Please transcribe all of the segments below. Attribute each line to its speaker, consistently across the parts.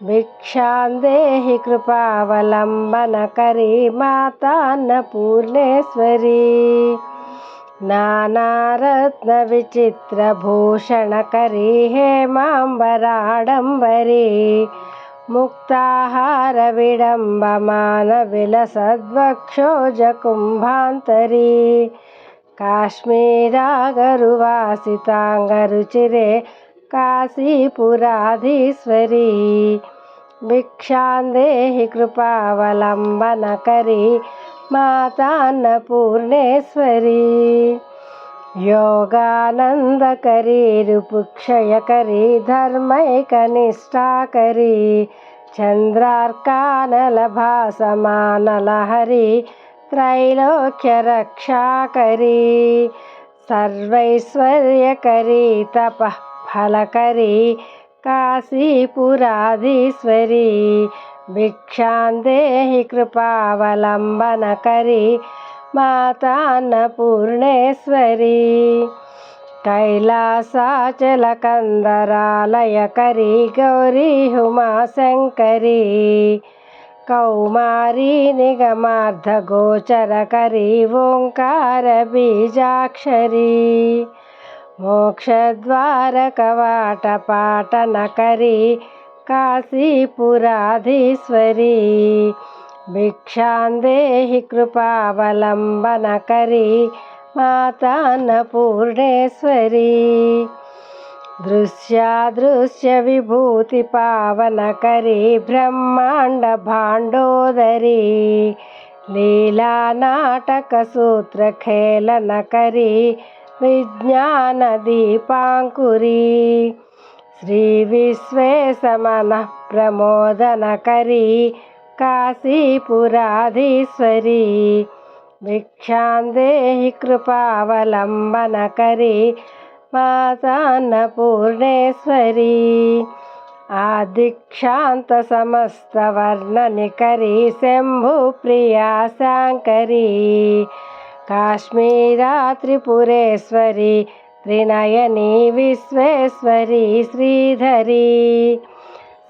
Speaker 1: ప్రత్యక్ష మాహేశ్వరీ ప్రాళేయాచలవంశ పావనకరీ కాశీపురాధీశ్వరీ భిక్షాందేహి కృపావలంబనకరీ మాతాన్నపూర్ణేశ్వరీ నానారత్న విచిత్రభూషణకరీ హేమాంబరాడంబరీ. ముక్తాహార విడంబమాన విలసద్వక్షోజకుంభాంతరీ కాశ్మీరాగరువాసితాంగరుచిరే కాశీపురాధీశ్వరీ. భిక్షాందేహి కృపావలంబనకరీ మాతాన్నపూర్ణేశ్వరీ. యోగానందకరీ రుపుక్షయకరీ ధర్మైకనిష్టాకరీ చంద్రార్కానలభాసమానలహరి త్రైలోక్యరక్షాకరీ సర్వైశ్వర్యకరీ తపః ఫలకరీ కాశీపురాధీశ్వరీ భిక్షాందేహి కృపావలంబనకరీ మాతాన్నపూర్ణేశ్వరీ కైలాసాచలకందరాలయకరీ గౌరీ ఉమాశంకరీ కౌమారీ నిగమార్ధగోచరకరీ ఓంకార బీజాక్షరీ మోక్షద్వారకవాటపాటనకరీ కాశీపురాధీశ్వరీ భిక్షాందేహి కృపావలంబనకరి మాతాన్నపూర్ణేశ్వరీ దృశ్యాదృశ్య విభూతి పావనకరి బ్రహ్మాండ భాండోదరి లీలా నాటక సూత్రఖేళనకరీ విజ్ఞాన దీపాంకురి. శ్రీ విశ్వేశమన ప్రమోదనకరీ. కాశీపురాధీశ్వరీ. భిక్షాందేహి కృపావలంబనకరీ. మాతాన్నపూర్ణేశ్వరీ. ఆదిక్షాంత సమస్త వర్ణనికరీ శంభుప్రియా శాంకరీ కాశ్మీరా త్రిపురేశ్వరి త్రినయని విశ్వేశ్వరి శ్రీధరి.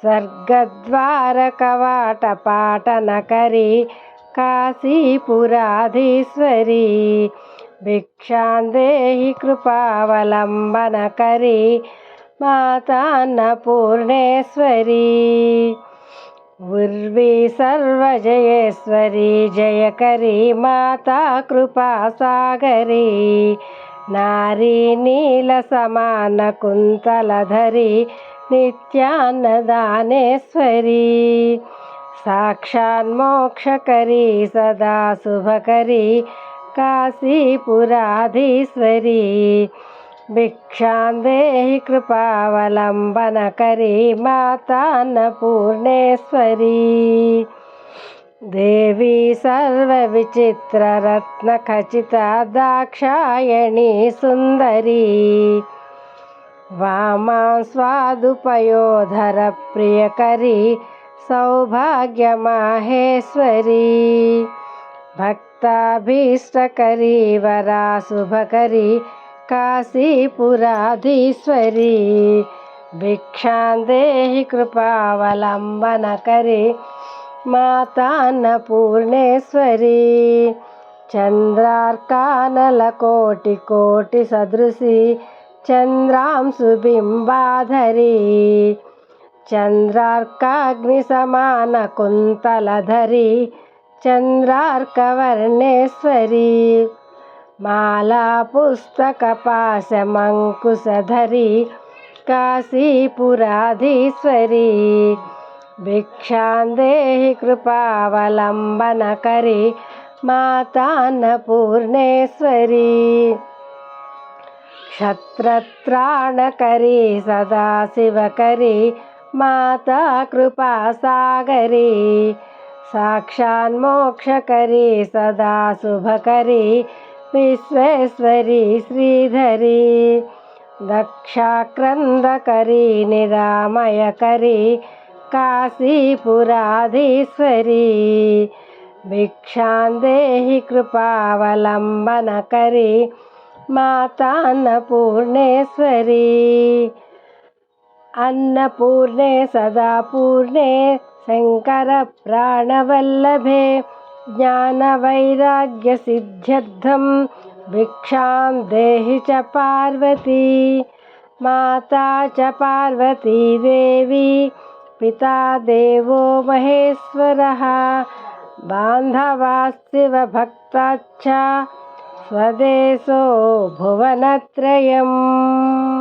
Speaker 1: స్వర్గద్వార శ్రీధరీ స్వర్గద్వారకవాటపాటనకరీ కాశీపురాధీశ్వరి. భిక్షాందేహి కృపావలంబనకరి మాతాన్న కృపావలంబనకరీ మాతాన్నపూర్ణేశ్వరీ ఉర్వీ సర్వజయేశ్వరీ జయకరీ మాతా కృపాసాగరీ నారీ నీల సమాన కుంతలధరి నిత్యాన్నదానేశ్వరీ. సాక్షాన్మోక్షకరీ సదా శుభకరీ కాశీపురాధీశ్వరీ భిక్షాందేహి కృపావలంబనకరీ మాతాన్నపూర్ణేశ్వరీ. దేవీ సర్వవిచిత్రరత్నఖచిత దాక్షాయణీ సుందరీ. వామా స్వాదుపయోధర ప్రియకరీ సౌభాగ్యమాహేశ్వరీ. భక్తాభీష్టకరీ వరాశుభకరీ కాశీపురాధీశ్వరీ భిక్షాందేహి కృపావలంబనకరి మాతాన్న పూర్ణేశ్వరి చంద్రార్కానల కోటి కోటి సదృశి చంద్రాంశుబింబాధరీ చంద్రార్కాగ్ని సమాన కుంతలధరి చంద్రార్కవర్ణేశ్వరీ. మాలా పుస్తక పాశమంకుశధరి కాశీపురాధీశ్వరి. భిక్షాందేహి కృపావలంబనకరి మాతాన్నపూర్ణేశ్వరి. క్షత్రత్రాణకరి సదాశివకరి మాతా కృపాసాగరి సాక్షాన్మోక్షకరి సదాశుభకరి विश्वेश्वरी श्रीधरी दक्षाक्रन्दकरी निरामयकरी काशीपुराधीश्वरी भिक्षां देहि कृपावलम्बनकरी मातान्नपूर्णेश्वरी अन्नपूर्णे सदा पूर्णे शङ्करप्राणवल्लभे ज्ञानवैराग्यसिद्ध्यर्थं भिक्षां देहि च पार्वती, माता च पार्वती देवी, पिता देवो महेश्वरः बान्धवास्शिवभक्ताच्च स्वदेशो भुवनत्रयम्।